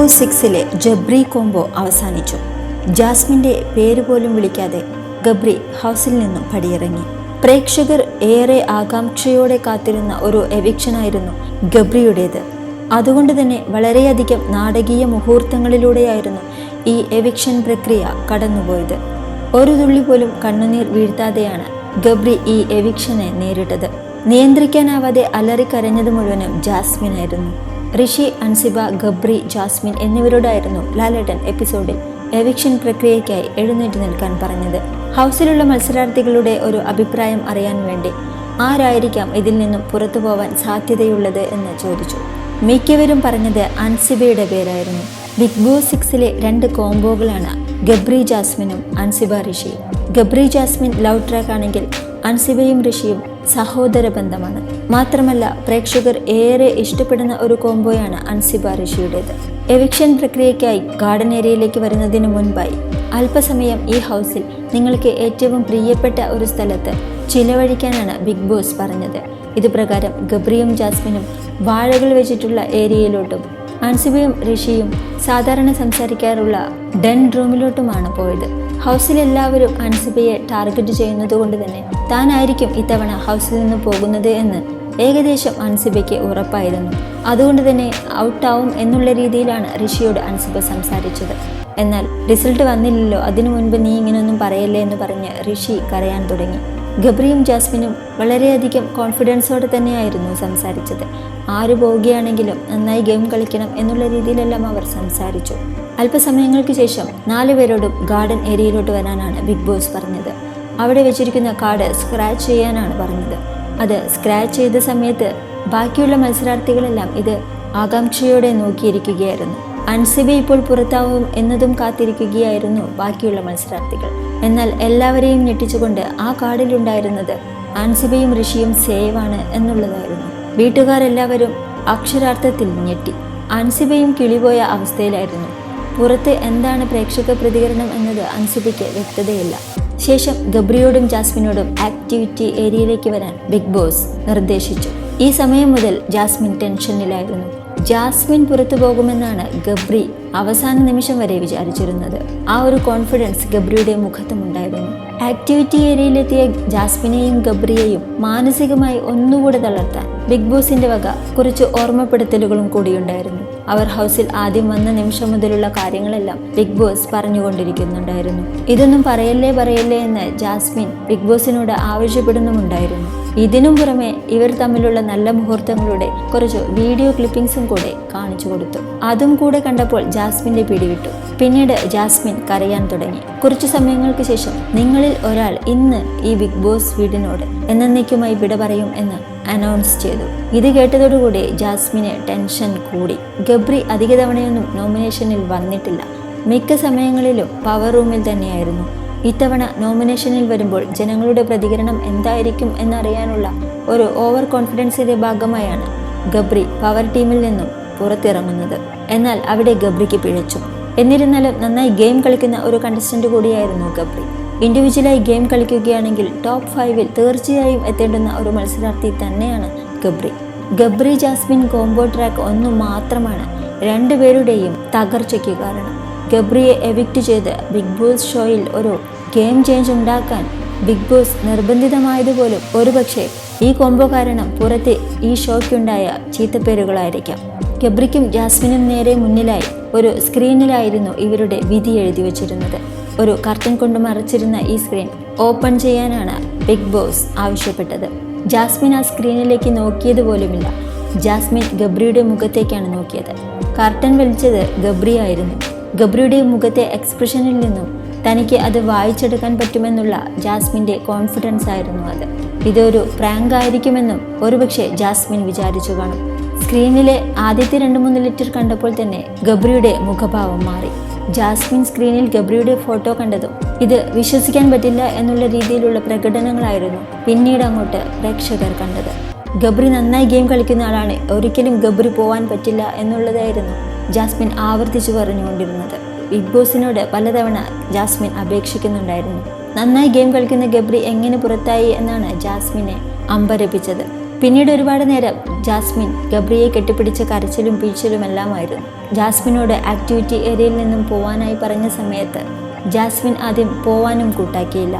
Boss സിക്സിലെ Jabri combo അവസാനിച്ചു. ജാസ്മിന്റെ പേര് പോലും വിളിക്കാതെ ഗബ്രി ഹൗസിൽ നിന്നും പടിയിറങ്ങി. പ്രേക്ഷകർ ഏറെ ആകാംക്ഷയോടെ കാത്തിരുന്ന ഒരു എവിക്ഷനായിരുന്നു ഗബ്രിയുടേത്. അതുകൊണ്ട് തന്നെ വളരെയധികം നാടകീയ മുഹൂർത്തങ്ങളിലൂടെയായിരുന്നു ഈ എവിക്ഷൻ പ്രക്രിയ കടന്നുപോയത്. ഒരു തുള്ളി പോലും കണ്ണുനീർ വീഴ്ത്താതെയാണ് ഗബ്രി ഈ എവിക്ഷനെ നേരിട്ടത്. നിയന്ത്രിക്കാനാവാതെ അലറിക്കരഞ്ഞത് മുഴുവനും ജാസ്മിനായിരുന്നു. ഋഷി അൻസിബ ഗബ്രി ജാസ്മിൻ എന്നിവരോടായിരുന്നു ലാലേട്ടൻ എപ്പിസോഡിൽ എവിക്ഷൻ പ്രക്രിയയ്ക്കായി എഴുന്നേറ്റ് നിൽക്കാൻ പറഞ്ഞത്. ഹൗസിലുള്ള മത്സരാർത്ഥികളുടെ ഒരു അഭിപ്രായം അറിയാൻ വേണ്ടി ആരായിരിക്കാം ഇതിൽ നിന്നും പുറത്തു പോവാൻ സാധ്യതയുള്ളത് എന്ന് ചോദിച്ചു. മിക്കവരും പറഞ്ഞത് അൻസിബയുടെ പേരായിരുന്നു. ബിഗ് ബോസ് സിക്സിലെ രണ്ട് കോംബോകളാണ് ഗബ്രി ജാസ്മിനും അൻസിബ ഋഷിയും ഗബ്രി ജാസ്മിൻ ലവ് ട്രാക്ക് ആണെങ്കിൽ അൻസിബയും ഋഷിയും സഹോദര ബന്ധമാണ് മാത്രമല്ല പ്രേക്ഷകർ ഏറെ ഇഷ്ടപ്പെടുന്ന ഒരു കോംബോയാണ് അൻസിബ ഋഷിയുടേത്. എവിക്ഷൻ പ്രക്രിയയ്ക്കായി ഗാർഡൻ ഏരിയയിലേക്ക് വരുന്നതിന് മുൻപായി അല്പസമയം ഈ ഹൗസിൽ നിങ്ങൾക്ക് ഏറ്റവും പ്രിയപ്പെട്ട ഒരു സ്ഥലത്ത് ചിലവഴിക്കാനാണ് ബിഗ് ബോസ് പറഞ്ഞത്. ഇതുപ്രകാരം ഗബ്രിയും ജാസ്മിനും വാഴകൾ വെച്ചിട്ടുള്ള ഏരിയയിലോട്ടും അൻസിബയും ഋഷിയും സാധാരണ സംസാരിക്കാറുള്ള ഡെൻ റൂമിലോട്ടുമാണ് പോയത്. ഹൗസിലെല്ലാവരും അൻസിബയെ ടാർഗറ്റ് ചെയ്യുന്നത് കൊണ്ട് തന്നെ താനായിരിക്കും ഇത്തവണ ഹൗസിൽ നിന്ന് പോകുന്നത് എന്ന് ഏകദേശം അൻസിബയ്ക്ക് ഉറപ്പായിരുന്നു. അതുകൊണ്ട് തന്നെ ഔട്ടാവും എന്നുള്ള രീതിയിലാണ് ഋഷിയോട് അൻസിബ സംസാരിച്ചത്. എന്നാൽ റിസൾട്ട് വന്നില്ലല്ലോ അതിനു മുൻപ് നീ ഇങ്ങനെയൊന്നും പറയല്ലേ എന്ന് പറഞ്ഞ് ഋഷി കരയാൻ തുടങ്ങി. ഗബ്രിയും ജാസ്മിനും വളരെയധികം കോൺഫിഡൻസോടെ തന്നെയായിരുന്നു സംസാരിച്ചത്. ആര് പോവുകയാണെങ്കിലും നന്നായി ഗെയിം കളിക്കണം എന്നുള്ള രീതിയിലെല്ലാം അവർ സംസാരിച്ചു. അല്പസമയങ്ങൾക്ക് ശേഷം നാലുപേരോടും ഗാർഡൻ ഏരിയയിലോട്ട് വരാനാണ് ബിഗ് ബോസ് പറഞ്ഞത്. അവിടെ വെച്ചിരിക്കുന്ന കാർഡ് സ്ക്രാച്ച് ചെയ്യാനാണ് പറഞ്ഞത്. അത് സ്ക്രാച്ച് ചെയ്ത സമയത്ത് ബാക്കിയുള്ള മത്സരാർത്ഥികളെല്ലാം ഇത് ആകാംക്ഷയോടെ നോക്കിയിരിക്കുകയായിരുന്നു. അൻസിബി ഇപ്പോൾ പുറത്താവും എന്നതും കാത്തിരിക്കുകയായിരുന്നു ബാക്കിയുള്ള മത്സരാർത്ഥികൾ. എന്നാൽ എല്ലാവരെയും ഞെട്ടിച്ചുകൊണ്ട് ആ കാർഡിലുണ്ടായിരുന്നത് അൻസിബയും ഋഷിയും സേവാണ് എന്നുള്ളതായിരുന്നു. വീട്ടുകാരെല്ലാവരും അക്ഷരാർത്ഥത്തിൽ ഞെട്ടി. അൻസിബയും കിളിപോയ അവസ്ഥയിലായിരുന്നു. പുറത്ത് എന്താണ് പ്രേക്ഷക പ്രതികരണം എന്നത് അൻസിബയ്ക്ക് വ്യക്തതയില്ല. ശേഷം ഗബ്രിയോടും ജാസ്മിനോടും ആക്ടിവിറ്റി ഏരിയയിലേക്ക് വരാൻ ബിഗ് ബോസ് നിർദ്ദേശിച്ചു. ഈ സമയം മുതൽ ജാസ്മിൻ ടെൻഷനിലായിരുന്നു ജാസ്മിൻ പുറത്തു പോകുമെന്നാണ് ഗബ്രി അവസാന നിമിഷം വരെ വിചാരിച്ചിരുന്നത്. ആ ഒരു കോൺഫിഡൻസ് ഗബ്രിയുടെ മുഖത്തുമുണ്ടായിരുന്നു. ആക്ടിവിറ്റി ഏരിയയിലെത്തിയ ജാസ്മിനെയും ഗബ്രിയെയും മാനസികമായി ഒന്നുകൂടെ തളർത്താൻ ബിഗ് ബോസിന്റെ വക കുറച്ച് ഓർമ്മപ്പെടുത്തലുകളും കൂടിയുണ്ടായിരുന്നു. അവർ ഹൗസിൽ ആദ്യം വന്ന നിമിഷം മുതലുള്ള കാര്യങ്ങളെല്ലാം ബിഗ് ബോസ് പറഞ്ഞുകൊണ്ടിരിക്കുന്നുണ്ടായിരുന്നു. ഇതൊന്നും പറയല്ലേ പറയല്ലേ എന്ന് ജാസ്മിൻ ബിഗ് ബോസിനോട് ആവശ്യപ്പെടുന്നുമുണ്ടായിരുന്നു. ഇതിനും പുറമെ ഇവർ തമ്മിലുള്ള നല്ല മുഹൂർത്തങ്ങളുടെ കുറച്ച് വീഡിയോ ക്ലിപ്പിംഗ്സും കൂടെ കാണിച്ചു കൊടുത്തു. അതും കൂടെ കണ്ടപ്പോൾ ജാസ്മിന്റെ പിടിവിട്ടു. പിന്നീട് ജാസ്മിൻ കരയാൻ തുടങ്ങി. കുറച്ചു സമയങ്ങൾക്ക് ശേഷം നിങ്ങളിൽ ഒരാൾ ഇന്ന് ഈ ബിഗ് ബോസ് വീടിനോട് എന്നേക്കുമായി വിട പറയും എന്ന് അനൗൺസ് ചെയ്തു. ഇത് കേട്ടതോടുകൂടി ജാസ്മിന് ടെൻഷൻ കൂടി. ഗബ്രി അധിക തവണയൊന്നും നോമിനേഷനിൽ വന്നിട്ടില്ല. മിക്ക സമയങ്ങളിലും പവർ റൂമിൽ തന്നെയായിരുന്നു. ഇത്തവണ നോമിനേഷനിൽ വരുമ്പോൾ ജനങ്ങളുടെ പ്രതികരണം എന്തായിരിക്കും എന്നറിയാനുള്ള ഒരു ഓവർ കോൺഫിഡൻസിന്റെ ഭാഗമായാണ് ഗബ്രി പവർ ടീമിൽ നിന്നും പുറത്തിറങ്ങുന്നത്. എന്നാൽ അവിടെ ഗബ്രിക്ക് പിഴച്ചു. എന്നിരുന്നാലും നന്നായി ഗെയിം കളിക്കുന്ന ഒരു കണ്ടസ്റ്റന്റ് കൂടിയായിരുന്നു ഗബ്രി. ഇൻഡിവിജ്വലായി ഗെയിം കളിക്കുകയാണെങ്കിൽ ടോപ്പ് ഫൈവിൽ തീർച്ചയായും എത്തേണ്ടുന്ന ഒരു മത്സരാർത്ഥി തന്നെയാണ് Gabri. Gabri Jasmine combo track ഒന്ന് മാത്രമാണ് രണ്ടുപേരുടെയും തകർച്ചയ്ക്ക് കാരണം. ഗബ്രിയെ എവിക്റ്റ് ചെയ്ത് ബിഗ് ബോസ് ഷോയിൽ ഒരു ഗെയിം ചേഞ്ച് ഉണ്ടാക്കാൻ ബിഗ് ബോസ് നിർബന്ധിതമായതുപോലും ഒരുപക്ഷെ ഈ കോംബോ കാരണം പുറത്ത് ഈ ഷോയ്ക്കുണ്ടായ ചീത്തപ്പേരുകളായിരിക്കാം ഗബ്രിക്കും ജാസ്മിനും നേരെ മുന്നിലായി ഒരു സ്ക്രീനിലായിരുന്നു ഇവരുടെ വിധി എഴുതി വച്ചിരുന്നത്. ഒരു കർട്ടൻ കൊണ്ട് മറച്ചിരുന്ന ഈ സ്ക്രീൻ ഓപ്പൺ ചെയ്യാനാണ് ബിഗ് ബോസ് ആവശ്യപ്പെട്ടത്. ജാസ്മിൻ ആ സ്ക്രീനിലേക്ക് നോക്കിയത് പോലുമില്ല ജാസ്മിൻ ഗബ്രിയുടെ മുഖത്തേക്കാണ് നോക്കിയത്. കർട്ടൻ വലിച്ചത് ഗബ്രി ആയിരുന്നു. ഗബ്രിയുടെ മുഖത്തെ എക്സ്പ്രഷനിൽ നിന്നും തനിക്ക് അത് വായിച്ചെടുക്കാൻ പറ്റുമെന്നുള്ള ജാസ്മിന്റെ കോൺഫിഡൻസ് ആയിരുന്നു അത്. ഇതൊരു പ്രാങ്ക് ആയിരിക്കുമെന്നും ഒരുപക്ഷെ ജാസ്മിൻ വിചാരിച്ചു കാണും. സ്ക്രീനിലെ ആദ്യത്തെ രണ്ട് മൂന്ന് ലിറ്റർ കണ്ടപ്പോൾ തന്നെ ഗബ്രിയുടെ മുഖഭാവം മാറി. ജാസ്മിൻ സ്ക്രീനിൽ ഗബ്രിയുടെ ഫോട്ടോ കണ്ടതും ഇത് വിശ്വസിക്കാൻ പറ്റില്ല എന്നുള്ള രീതിയിലുള്ള പ്രകടനങ്ങളായിരുന്നു പിന്നീട് അങ്ങോട്ട് പ്രേക്ഷകർ കണ്ടത്. ഗബ്രി നന്നായി ഗെയിം കളിക്കുന്ന ആളാണ്. ഒരിക്കലും ഗബ്രി പോവാൻ പറ്റില്ല എന്നുള്ളതായിരുന്നു ജാസ്മിൻ ആവർത്തിച്ചു പറഞ്ഞുകൊണ്ടിരുന്നത്. ബിഗ് ബോസിനോട് പലതവണ ജാസ്മിൻ അപേക്ഷിക്കുന്നുണ്ടായിരുന്നു. നന്നായി ഗെയിം കളിക്കുന്ന ഗബ്രി എങ്ങനെ പുറത്തായി എന്നാണ് ജാസ്മിനെ അമ്പരപ്പിച്ചത്. പിന്നീട് ഒരുപാട് നേരം ജാസ്മിൻ ഗബ്രിയെ കെട്ടിപ്പിടിച്ച കരച്ചിലും പിഴിച്ചിലും എല്ലാമായിരുന്നു ജാസ്മിനോട് ആക്ടിവിറ്റി ഏരിയയിൽ നിന്നും പോവാനായി പറഞ്ഞ സമയത്ത് ജാസ്മിൻ ആദ്യം പോവാനും കൂട്ടാക്കിയില്ല.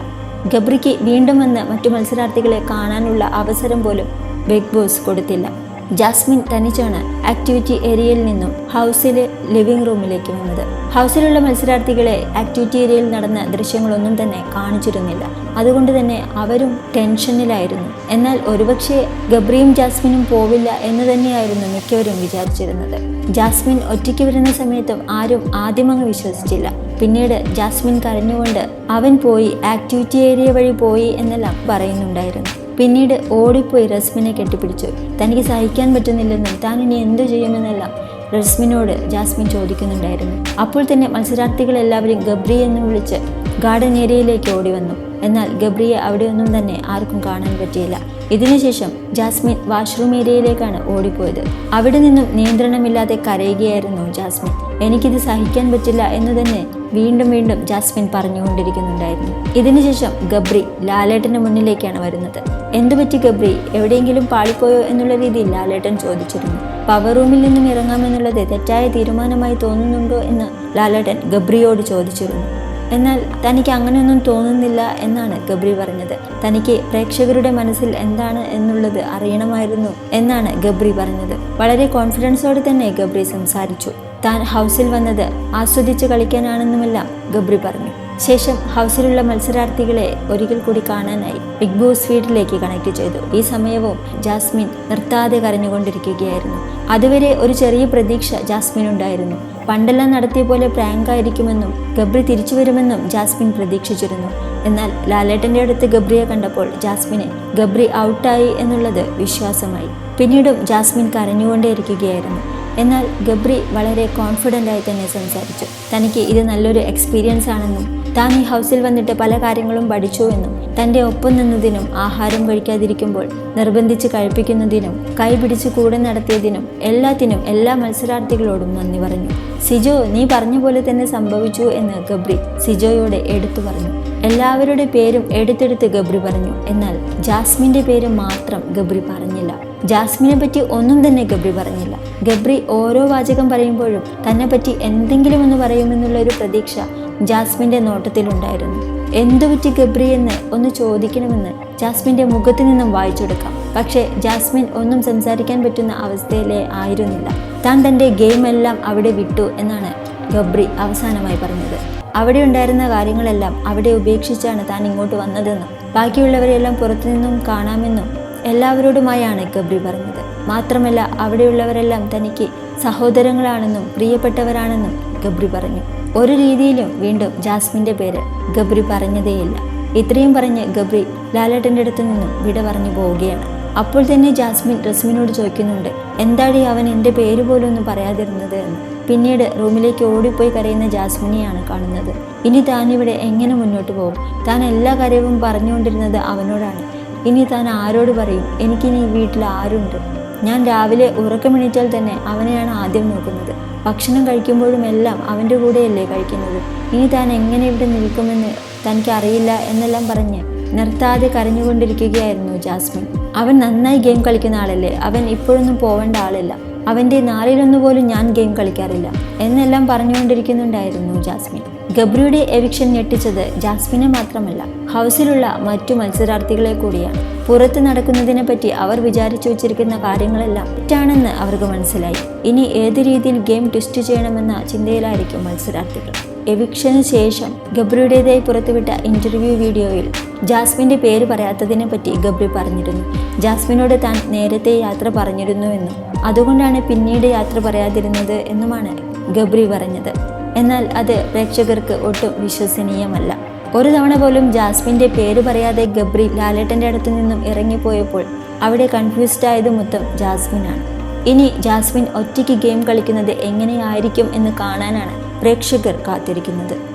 ഗബ്രിക്ക് വീണ്ടും വന്ന് മറ്റു മത്സരാർത്ഥികളെ കാണാനുള്ള അവസരം പോലും ബിഗ് ബോസ് കൊടുത്തില്ല. ജാസ്മിൻ തനിച്ചാണ് ആക്ടിവിറ്റി ഏരിയയിൽ നിന്നും ഹൗസിലെ ലിവിംഗ് റൂമിലേക്ക് വന്നത്. ഹൗസിലുള്ള മത്സരാർത്ഥികളെ ആക്ടിവിറ്റി ഏരിയയിൽ നടന്ന ദൃശ്യങ്ങളൊന്നും തന്നെ കാണിച്ചിരുന്നില്ല. അതുകൊണ്ട് തന്നെ അവരും ടെൻഷനിലായിരുന്നു. എന്നാൽ ഒരുപക്ഷെ ഗബ്രിയും ജാസ്മിനും പോവില്ല എന്ന് തന്നെയായിരുന്നു മിക്കവരും വിചാരിച്ചിരുന്നത്. ജാസ്മിൻ ഒറ്റയ്ക്ക് വരുന്ന സമയത്തും ആരും ആദ്യമങ്ങ് വിശ്വസിച്ചില്ല. പിന്നീട് ജാസ്മിൻ കരഞ്ഞുകൊണ്ട് അവൻ പോയി ആക്ടിവിറ്റി ഏരിയ വഴി പോയി എന്നെല്ലാം പറയുന്നുണ്ടായിരുന്നു. പിന്നീട് ഓടിപ്പോയി റസ്മിനെ കെട്ടിപ്പിടിച്ചു. തനിക്ക് സഹിക്കാൻ പറ്റുന്നില്ലെന്നും താൻ ഇനി എന്തു ചെയ്യുമെന്നെല്ലാം റസ്മിനോട് ജാസ്മിൻ ചോദിക്കുന്നുണ്ടായിരുന്നു. അപ്പോൾ തന്നെ മത്സരാർത്ഥികളെല്ലാവരും ഗബ്രി എന്ന് വിളിച്ച് ഗാർഡൻ ഏരിയയിലേക്ക് ഓടി വന്നു. എന്നാൽ ഗബ്രിയെ അവിടെയൊന്നും തന്നെ ആർക്കും കാണാൻ പറ്റിയില്ല. ഇതിനുശേഷം ജാസ്മിൻ വാഷ്റൂം ഏരിയയിലേക്കാണ് ഓടിപ്പോയത്. അവിടെ നിന്നും നിയന്ത്രണമില്ലാതെ കരയുകയായിരുന്നു ജാസ്മിൻ. എനിക്കിത് സഹിക്കാൻ പറ്റില്ല എന്ന് തന്നെ വീണ്ടും വീണ്ടും ജാസ്മിൻ പറഞ്ഞുകൊണ്ടിരിക്കുന്നുണ്ടായിരുന്നു. ഇതിനുശേഷം ഗബ്രി ലാലേട്ടന്റെ മുന്നിലേക്കാണ് വരുന്നത്. എന്തുപറ്റി ഗബ്രി? എവിടെയെങ്കിലും പാളിപ്പോയോ എന്നുള്ള രീതിയിൽ ലാലേട്ടൻ ചോദിച്ചിരുന്നു. പവർ റൂമിൽ നിന്നും ഇറങ്ങാമെന്നുള്ളത് തെറ്റായ തീരുമാനമായി തോന്നുന്നുണ്ടോ എന്ന് ലാലേട്ടൻ ഗബ്രിയോട് ചോദിച്ചിരുന്നു. എന്നാൽ തനിക്ക് അങ്ങനെയൊന്നും തോന്നുന്നില്ല എന്നാണ് ഗബ്രി പറഞ്ഞത്. തനിക്ക് പ്രേക്ഷകരുടെ മനസ്സിൽ എന്താണ് എന്നുള്ളത് അറിയണമായിരുന്നു എന്നാണ് ഗബ്രി പറഞ്ഞത്. വളരെ കോൺഫിഡൻസോടെ തന്നെ ഗബ്രി സംസാരിച്ചു. താൻ ഹൗസിൽ വന്നത് ആസ്വദിച്ച് കളിക്കാനാണെന്നുമെല്ലാം ഗബ്രി പറഞ്ഞു. ശേഷം ഹൗസിലുള്ള മത്സരാർത്ഥികളെ ഒരിക്കൽ കൂടി കാണാനായി ബിഗ് ബോസ് വീട്ടിലേക്ക് കണക്ട് ചെയ്തു. ഈ സമയവും ജാസ്മിൻ നിർത്താതെ കരഞ്ഞുകൊണ്ടിരിക്കുകയായിരുന്നു. അതുവരെ ഒരു ചെറിയ പ്രതീക്ഷ ജാസ്മിൻ ഉണ്ടായിരുന്നു പണ്ടെല്ലാം നടത്തിയ പോലെ പ്രാങ്ക് ആയിരിക്കുമെന്നും ഗബ്രി തിരിച്ചു വരുമെന്നും ജാസ്മിൻ പ്രതീക്ഷിച്ചിരുന്നു. എന്നാൽ ലാലേട്ടന്റെ അടുത്ത് ഗബ്രിയെ കണ്ടപ്പോൾ ജാസ്മിനെ ഗബ്രി ഔട്ടായി എന്നുള്ളത് വിശ്വാസമായി. പിന്നീടും ജാസ്മിൻ കരഞ്ഞുകൊണ്ടേയിരിക്കുകയായിരുന്നു. എന്നാൽ ഗബ്രി വളരെ കോൺഫിഡന്റായി തന്നെ സംസാരിച്ചു. തനിക്ക് ഇത് നല്ലൊരു എക്സ്പീരിയൻസ് ആണെന്നും താൻ ഈ ഹൗസിൽ വന്നിട്ട് പല കാര്യങ്ങളും പഠിച്ചു എന്നും തന്റെ ഒപ്പം നിന്നതിനും ആഹാരം കഴിക്കാതിരിക്കുമ്പോൾ നിർബന്ധിച്ച് കഴിപ്പിക്കുന്നതിനും കൈപിടിച്ച് കൂടെ നടത്തിയതിനും എല്ലാത്തിനും എല്ലാ മത്സരാർത്ഥികളോടും നന്ദി പറഞ്ഞു. സിജോ നീ പറഞ്ഞ പോലെ തന്നെ സംഭവിച്ചു എന്ന് ഗബ്രി സിജോയോട് എടുത്തു പറഞ്ഞു. എല്ലാവരുടെ പേരും എടുത്തെടുത്ത് ഗബ്രി പറഞ്ഞു. എന്നാൽ ജാസ്മിന്റെ പേര് മാത്രം ഗബ്രി പറഞ്ഞില്ല. ജാസ്മിനെ പറ്റി ഒന്നും തന്നെ ഗബ്രി പറഞ്ഞില്ല. ഗബ്രി ഓരോ വാചകം പറയുമ്പോഴും തന്നെ പറ്റി എന്തെങ്കിലും ഒന്ന് പറയുമെന്നുള്ള ഒരു പ്രതീക്ഷ ജാസ്മിന്റെ നോട്ടത്തിലുണ്ടായിരുന്നു. എന്തു പറ്റി ഗബ്രി എന്ന് ഒന്ന് ചോദിക്കണമെന്ന് ജാസ്മിന്റെ മുഖത്തു നിന്നും വായിച്ചെടുക്കാം പക്ഷേ ജാസ്മിൻ ഒന്നും സംസാരിക്കാൻ പറ്റുന്ന അവസ്ഥയിലേ ആയിരുന്നില്ല. താൻ തന്റെ ഗെയിം എല്ലാം അവിടെ വിട്ടു എന്നാണ് ഗബ്രി അവസാനമായി പറഞ്ഞത്. അവിടെ ഉണ്ടായിരുന്ന കാര്യങ്ങളെല്ലാം അവിടെ ഉപേക്ഷിച്ചാണ് താൻ ഇങ്ങോട്ട് വന്നതെന്നും ബാക്കിയുള്ളവരെല്ലാം പുറത്തുനിന്നും കാണാമെന്നും എല്ലാവരോടുമായാണ് ഗബ്രി പറഞ്ഞത്. മാത്രമല്ല അവിടെയുള്ളവരെല്ലാം തനിക്ക് സഹോദരങ്ങളാണെന്നും പ്രിയപ്പെട്ടവരാണെന്നും ഗബ്രി പറഞ്ഞു. ഒരു രീതിയിലും വീണ്ടും ജാസ്മിന്റെ പേര് ഗബ്രി പറഞ്ഞതേയില്ല. ഇത്രയും പറഞ്ഞ് ഗബ്രി ലാലേട്ടന്റെ അടുത്ത് നിന്നും വിട പറഞ്ഞു പോവുകയാണ്. അപ്പോൾ തന്നെ ജാസ്മിൻ റസ്മിനോട് ചോദിക്കുന്നുണ്ട് എന്താടി അവൻ എന്റെ പേര് പോലും ഒന്നും പറയാതിരുന്നത് എന്ന്? പിന്നീട് റൂമിലേക്ക് ഓടിപ്പോയി കരയുന്ന ജാസ്മിനെയാണ് കാണുന്നത്. ഇനി താൻ ഇവിടെ എങ്ങനെ മുന്നോട്ട് പോകും? താൻ എല്ലാ കാര്യവും പറഞ്ഞുകൊണ്ടിരുന്നത് അവനോടാണ്. ഇനി താൻ ആരോട് പറയും? എനിക്കിനി വീട്ടിൽ ആരുണ്ട്? ഞാൻ രാവിലെ ഉറക്കമെണീറ്റാൽ തന്നെ അവനെയാണ് ആദ്യം നോക്കുന്നത്. ഭക്ഷണം കഴിക്കുമ്പോഴും എല്ലാം അവന്റെ കൂടെയല്ലേ കഴിക്കുന്നത്. ഇനി താൻ എങ്ങനെ ഇവിടെ നിൽക്കുമെന്ന് തനിക്കറിയില്ല എന്നെല്ലാം പറഞ്ഞ് നിർത്താതെ കരഞ്ഞുകൊണ്ടിരിക്കുകയായിരുന്നു ജാസ്മിൻ. അവൻ നന്നായി ഗെയിം കളിക്കുന്ന ആളല്ലേ? അവൻ ഇപ്പോഴൊന്നും പോവേണ്ട ആളല്ല. അവന്റെ നാലിലൊന്നു പോലും ഞാൻ ഗെയിം കളിക്കാറില്ല എന്നെല്ലാം പറഞ്ഞുകൊണ്ടിരിക്കുന്നുണ്ടായിരുന്നു ജാസ്മിൻ. ഗബ്രിയുടെ എവിക്ഷൻ ഞെട്ടിച്ചത് ജാസ്മിനെ മാത്രമല്ല ഹൗസിലുള്ള മറ്റു മത്സരാർത്ഥികളെ കൂടിയാണ്. പുറത്ത് നടക്കുന്നതിനെ പറ്റി അവർ വിചാരിച്ചു വെച്ചിരിക്കുന്ന കാര്യങ്ങളെല്ലാം തെറ്റാണെന്ന് അവർക്ക് മനസ്സിലായി. ഇനി ഏത് രീതിയിൽ ഗെയിം ട്വിസ്റ്റ് ചെയ്യണമെന്ന ചിന്തയിലായിരിക്കും മത്സരാർത്ഥികൾ. എവിക്ഷന് ശേഷം ഗബ്രിയുടേതായി പുറത്തുവിട്ട ഇന്റർവ്യൂ വീഡിയോയിൽ ജാസ്മിന്റെ പേര് പറയാത്തതിനെ പറ്റി ഗബ്രി പറഞ്ഞിരുന്നു. ജാസ്മിനോട് താൻ നേരത്തെ യാത്ര പറഞ്ഞിരുന്നുവെന്നും അതുകൊണ്ടാണ് പിന്നീട് യാത്ര പറയാതിരുന്നത് എന്നുമാണ് ഗബ്രി പറഞ്ഞത്. എന്നാൽ അത് പ്രേക്ഷകർക്ക് ഒട്ടും വിശ്വസനീയമല്ല. ഒരു തവണ പോലും ജാസ്മിന്റെ പേര് പറയാതെ ഗബ്രി ലാലേട്ടന്റെ അടുത്തു നിന്നും ഇറങ്ങിപ്പോയപ്പോൾ അവിടെ കൺഫ്യൂസ്ഡ് ആയത് മൊത്തം ജാസ്മിനാണ്. ഇനി ജാസ്മിൻ ഒറ്റയ്ക്ക് ഗെയിം കളിക്കുന്നത് എങ്ങനെയായിരിക്കും എന്ന് കാണാനാണ് പ്രേക്ഷകർ കാത്തിരിക്കുന്നത്.